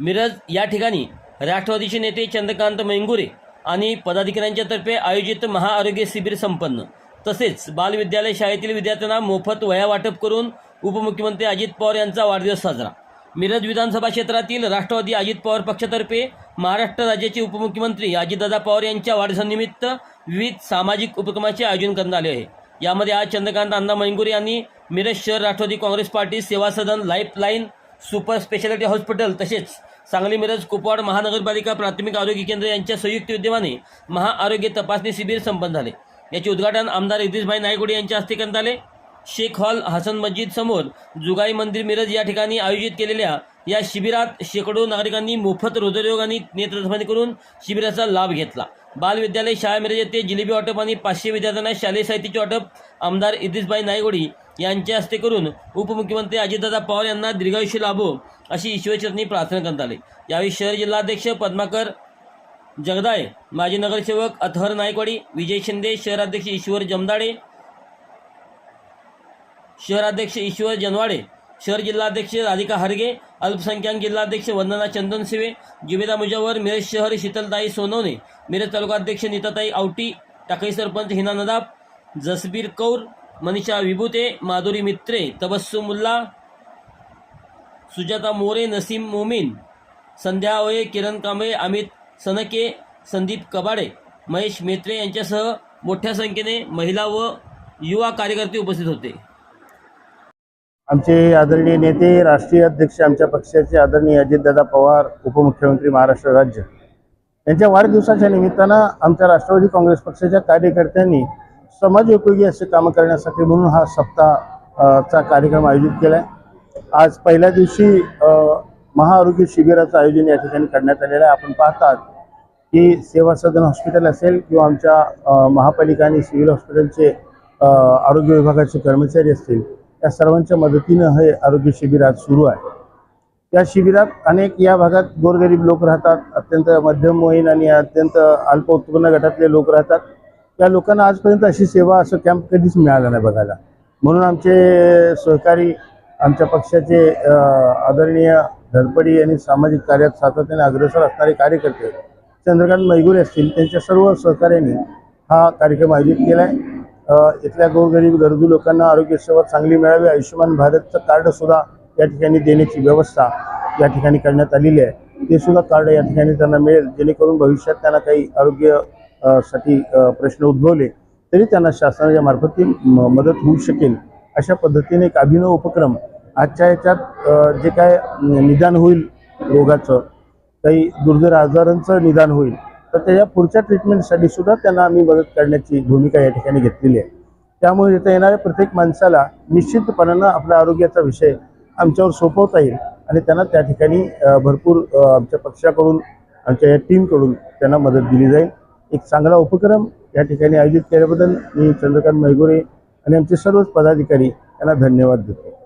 मिरज या ठिकाणी राष्ट्रवादीचे नेते चंद्रकांत मेंगुरे आणि पदाधिकाऱ्यांच्या तर्फे आयोजित महाआरोग्य शिबिर संपन्न. तसेच बालविद्यालय शाळेतील विद्यार्थ्यांना मोफत वया वाटप करून उपमुख्यमंत्री अजित पवार यांचा वाढदिवस साजरा. मिरज विधानसभा क्षेत्रातील राष्ट्रवादी अजित पवार पक्षातर्फे महाराष्ट्र राज्याचे उपमुख्यमंत्री अजितदादा पवार यांच्या वाढदिवसानिमित्त विविध सामाजिक उपक्रमाचे आयोजन करण्यात आले आहे. यामध्ये आज चंद्रकांत अण्णा मैंगुरे यांनी मिरज शहर Rashtrawadi Congress party Seva Sadan lifeline super speciality hospital तसेच सांगली मिरज कुपवाड महानगरपालिका प्राथमिक आरोग्य केंद्र यांच्या संयुक्त विद्यमाने महाआरोग्य तपासणी शिबिर संपन्न झाले. याचे उद्घाटन आमदार इद्रिसभाई नायगुडे यांच्या हस्ते करण्यात आले. शेख हॉल हसन मस्जिद समोर जुगाई मंदिर मिरज या ठिकाणी आयोजित केलेल्या या शिबिरात शेकडो नागरिकांनी मोफत हृदयरोग आणि नेत्रसमाधी करून शिबिराचा लाभ घेतला. बाल विद्यालय शाळा मिरज येथे जिलेबी वाटप आणि पाचशे विद्यार्थ्यांना शालेय साहित्याचे वाटप आमदार इद्रिसभाई नायगोडी यांच्या हस्ते करून उपमुख्यमंत्री अजितदादा पवार यांना दीर्घायुष्य लाभो अशी ईश्वरचरणी प्रार्थना करण्यात आली. यावेळी शहर जिल्हाध्यक्ष पद्माकर जगदाळे माजी नगरसेवक अथहर नायकवाडी विजय शिंदे शहराध्यक्ष ईश्वर जमदाडे शहराध्यक्ष ईश्वर जनवाडे शहर जिल्हाध्यक्ष राधिका हरगे अल्पसंख्याक जिल्हाध्यक्ष वंदना चंदनशिवे जुबेदा मुजावर मिरज शहर शीतलताई सोनवणे मिरज तालुकाध्यक्ष नीताताई आवटी टाकळी सरपंच हिना नदाब जसबीर कौर मनीषा विभूते माधुरी मित्रे तबस्सुम मुल्ला सुजाता मोरे नसीम मोमीन संध्या ओये किरण कांबळे अमित सनके संदीप कबाडे महेश मेत्रे यांच्यासह मोठ्या संख्येने महिला व युवा कार्यकर्ते उपस्थित होते. आमचे आदरणीय नेते राष्ट्रीय अध्यक्ष आमच्या पक्षाचे आदरणीय अजितदादा पवार उपमुख्यमंत्री महाराष्ट्र राज्य. यांच्या वाढदिवसाच्या निमित्तानं आमच्या राष्ट्रवादी काँग्रेस पक्षाच्या कार्यकर्त्यांनी समाजोपयोगी असे कामं करण्यासाठी म्हणून हा सप्ताह चा कार्यक्रम आयोजित केला आहे आज पहिल्या दिवशी महाआरोग्य शिबिराचं आयोजन या ठिकाणी करण्यात आलेलं आहे. आपण पाहतात की सेवा सदन हॉस्पिटल असेल किंवा आमच्या महापालिका आणि सिव्हिल हॉस्पिटलचे आरोग्य विभागाचे कर्मचारी असतील या सर्वांच्या मदतीनं हे आरोग्य शिबिर आज सुरू आहे. या शिबिरात अनेक या भागात गोरगरीब लोक राहतात अत्यंत मध्यमवयीन आणि अत्यंत अल्प उत्पन्न गटातले लोक राहतात. त्या लोकांना आजपर्यंत अशी सेवा असं कॅम्प कधीच मिळाला नाही बघायला. म्हणून आमचे सहकारी आमच्या पक्षाचे आदरणीय धडपडी आणि सामाजिक कार्यात सातत्याने अग्रेसर असणारे कार्यकर्ते चंद्रकांत मैगुरे असतील त्यांच्या सर्व सहकार्याने हा कार्यक्रम आयोजित केला आहे इथल्या गोरगरीब गरजू लोकांना आरोग्य सेवा चांगली मिळावी आयुष्यमान भारतचं कार्ड सुद्धा या ठिकाणी देण्याची व्यवस्था या ठिकाणी करण्यात आलेली आहे. ते सुद्धा कार्ड या ठिकाणी त्यांना मिळेल जेणेकरून भविष्यात त्यांना काही आरोग्यसाठी प्रश्न उद्भवले तरी त्यांना शासनाच्या मार्फत ती म- मदत होऊ शकेल. अशा पद्धतीने एक अभिनव उपक्रम आजच्या याच्यात जे काय निदान होईल रोगाचं काही दुर्धर आजारांचं निदान होईल तर त्याच्या पुढच्या ट्रीटमेंटसाठी सुद्धा त्यांना आम्ही मदत करण्याची भूमिका या ठिकाणी घेतलेली आहे. त्यामुळे इथं येणाऱ्या प्रत्येक माणसाला निश्चितपणानं आपल्या आरोग्याचा विषय आमच्यावर सोपवता येईल आणि त्यांना त्या ठिकाणी भरपूर आमच्या पक्षाकडून आमच्या या टीमकडून त्यांना मदत दिली जाईल. एक चांगला उपक्रम या ठिकाणी आयोजित केल्याबद्दल मी चंद्रकांत मैगुरे आणि आमचे सर्वच पदाधिकारी त्यांना धन्यवाद देतो.